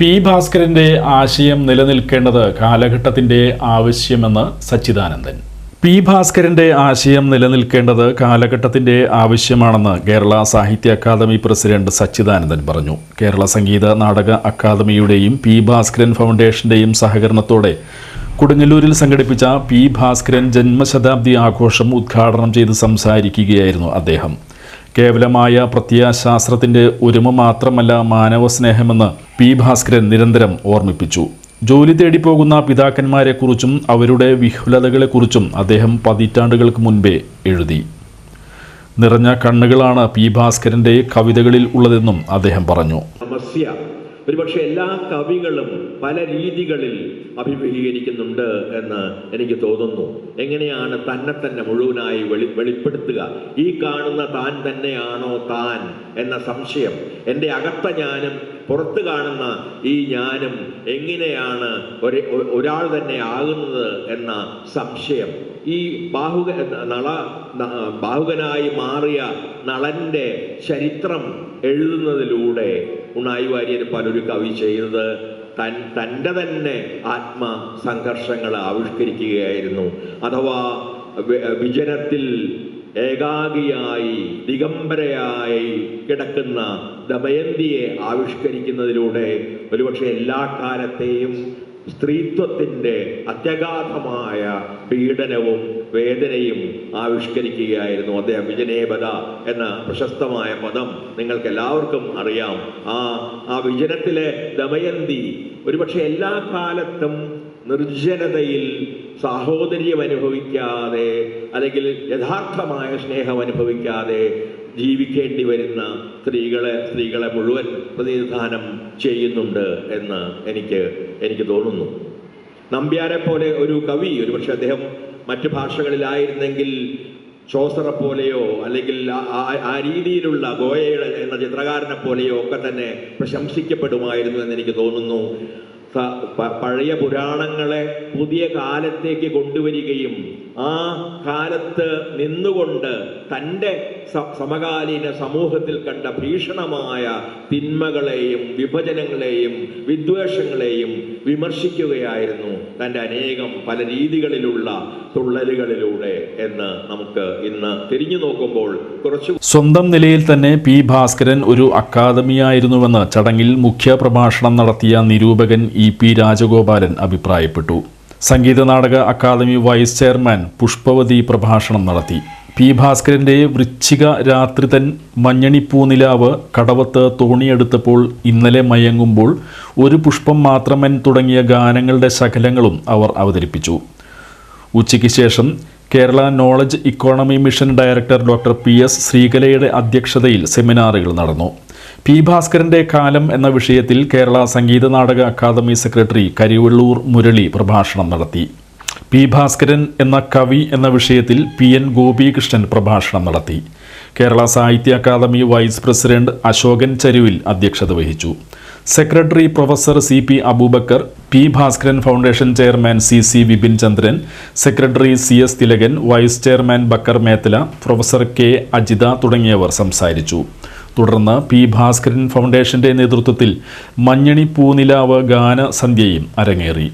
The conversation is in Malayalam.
പി ഭാസ്കരന്റെ ആശയം നിലനിൽക്കേണ്ടത് കാലഘട്ടത്തിന്റെ ആവശ്യമെന്ന് സച്ചിദാനന്ദൻ. പി ഭാസ്കരന്റെ ആശയം നിലനിൽക്കേണ്ടത് കാലഘട്ടത്തിന്റെ ആവശ്യമാണെന്ന് കേരള സാഹിത്യ അക്കാദമി പ്രസിഡന്റ് സച്ചിദാനന്ദൻ പറഞ്ഞു. കേരള സംഗീത നാടക അക്കാദമിയുടെയും പി ഭാസ്കരൻ ഫൗണ്ടേഷന്റെയും സഹകരണത്തോടെ കൊടുങ്ങല്ലൂരിൽ സംഘടിപ്പിച്ച പി ഭാസ്കരൻ ജന്മശതാബ്ദി ആഘോഷം ഉദ്ഘാടനം ചെയ്ത് സംസാരിക്കുകയായിരുന്നു അദ്ദേഹം. കേവലമായ പ്രത്യയശാസ്ത്രത്തിന്റെ ഒരുമ മാത്രമല്ല മാനവ സ്നേഹമെന്ന് പി ഭാസ്കരൻ നിരന്തരം ഓർമ്മിപ്പിച്ചു. ജോലി തേടി പോകുന്ന പിതാക്കന്മാരെക്കുറിച്ചും അവരുടെ വിഹുലതകളെക്കുറിച്ചും അദ്ദേഹം പതിറ്റാണ്ടുകൾക്ക് മുൻപേ എഴുതി. നിറഞ്ഞ കണ്ണുകളാണ് പി ഭാസ്കരന്റെ കവിതകളിൽ ഉള്ളതെന്നും അദ്ദേഹം പറഞ്ഞു. ഒരുപക്ഷെ എല്ലാ കവികളും പല രീതികളിൽ അഭിമുഖീകരിക്കുന്നുണ്ട് എന്ന് എനിക്ക് തോന്നുന്നു. എങ്ങനെയാണ് തന്നെ തന്നെ മുഴുവനായി വെളി വെളിപ്പെടുത്തുക? ഈ കാണുന്ന താൻ തന്നെയാണോ താൻ എന്ന സംശയം. എന്റെ അകത്ത ഞാനും പുറത്ത് കാണുന്ന ഈ ഞാനും എങ്ങനെയാണ് ഒരു ഒരാൾ തന്നെ ആകുന്നത് എന്ന സംശയം. ഈ ബാഹുക നള ബാഹുകനായി മാറിയ നളന്റെ ചരിത്രം എഴുതുന്നതിലൂടെ ഉണ്ണായി വാര്യർ പലൊരു കവി ചെയ്തത് തൻ തന്റെ തന്നെ ആത്മ സംഘർഷങ്ങൾ ആവിഷ്കരിക്കുകയായിരുന്നു. അഥവാ വിജനത്തിൽ ഏകാഗിയായി ദിഗംബരയായി കിടക്കുന്ന ദമയന്തിയെ ആവിഷ്കരിക്കുന്നതിലൂടെ ഒരുപക്ഷെ എല്ലാ കാലത്തെയും സ്ത്രീത്വത്തിന്റെ അത്യഗാധമായ പീഡനവും വേദനയും ആവിഷ്കരിക്കുകയായിരുന്നു അദ്ദേഹം. വിജനേപത എന്ന പ്രശസ്തമായ പദം നിങ്ങൾക്ക് എല്ലാവർക്കും അറിയാം. ആ ആ വിജനത്തിലെ ദമയന്തി ഒരുപക്ഷെ എല്ലാ കാലത്തും നിർജനതയിൽ സാഹോദര്യം അനുഭവിക്കാതെ അല്ലെങ്കിൽ യഥാർത്ഥമായ സ്നേഹം അനുഭവിക്കാതെ ജീവിക്കേണ്ടി വരുന്ന സ്ത്രീകളെ സ്ത്രീകളെ മുഴുവൻ പ്രതിനിധാനം ചെയ്യുന്നുണ്ട് എന്ന് എനിക്ക് എനിക്ക് തോന്നുന്നു. നമ്പ്യാരെ പോലെ ഒരു കവി ഒരുപക്ഷെ അദ്ദേഹം മറ്റു ഭാഷകളിലായിരുന്നെങ്കിൽ ചോസറെ പോലെയോ അല്ലെങ്കിൽ ആ- രീതിയിലുള്ള ഗോയയുടെ എന്ന ചിത്രകാരനെ പോലെയോ ഒക്കെ തന്നെ പ്രശംസിക്കപ്പെടുമായിരുന്നു എന്ന് എനിക്ക് തോന്നുന്നു. പഴയ പുരാണങ്ങളെ പുതിയ കാലത്തേക്ക് കൊണ്ടുവരികയും ആ കാലത്ത് നിന്നുകൊണ്ട് തന്റെ സമകാലീന സമൂഹത്തിൽ കണ്ട ഭീഷണമായ തിന്മകളെയും വിഭജനങ്ങളെയും വിദ്വേഷങ്ങളെയും വിമർശിക്കുകയായിരുന്നു തന്റെ അനേകം പല രീതികളിലുള്ള തുള്ളലുകളിലൂടെ എന്ന് നമുക്ക് ഇന്ന് തിരിഞ്ഞു നോക്കുമ്പോൾ കുറച്ച് സ്വന്തം നിലയിൽ തന്നെ പി ഭാസ്കരൻ ഒരു അക്കാദമിയായിരുന്നുവെന്ന് ചടങ്ങിൽ മുഖ്യ പ്രഭാഷണം നടത്തിയ നിരൂപകൻ ഇ പി രാജഗോപാലൻ അഭിപ്രായപ്പെട്ടു. Sangeetha Nataka academy vice chairman Pushpavathy പ്രഭാഷണം നടത്തി. പി ഭാസ്കരന്റെ വൃശ്ചിക രാത്രിതൻ മഞ്ഞണിപ്പൂനിലാവ് കടവത്ത് തോണിയെടുത്തപ്പോൾ ഇന്നലെ മയങ്ങുമ്പോൾ ഒരു പുഷ്പം മാത്രമൻ തുടങ്ങിയ ഗാനങ്ങളുടെ ശകലങ്ങളും അവർ അവതരിപ്പിച്ചു. ഉച്ചയ്ക്ക് ശേഷം Kerala knowledge economy mission director doctor P. S. ശ്രീകലയുടെ അധ്യക്ഷതയിൽ സെമിനാറുകൾ നടന്നു. പി ഭാസ്കരന്റെ കാലം എന്ന വിഷയത്തിൽ കേരള സംഗീത നാടക അക്കാദമി സെക്രട്ടറി കരിവള്ളൂർ മുരളി പ്രഭാഷണം നടത്തി. പി ഭാസ്കരൻ എന്ന കവി എന്ന വിഷയത്തിൽ പി എൻ ഗോപികൃഷ്ണൻ പ്രഭാഷണം നടത്തി. കേരള സാഹിത്യ അക്കാദമി വൈസ് പ്രസിഡന്റ് അശോകൻ ചരുവിൽ അധ്യക്ഷത വഹിച്ചു. Secretary professor C P Aboobacker P Bhaskaran foundation chairman C C Vipin Chandran secretary C S Thilakan vice chairman Bakkar Methala professor K Ajitha തുടങ്ങിയവർ സംസാരിച്ചു. തുടർന്ന് പി ഭാസ്കരൻ ഫൗണ്ടേഷന്റെ നേതൃത്വത്തിൽ മഞ്ഞണി പൂനിലാവ് ഗാനസന്ധ്യയും അരങ്ങേറി.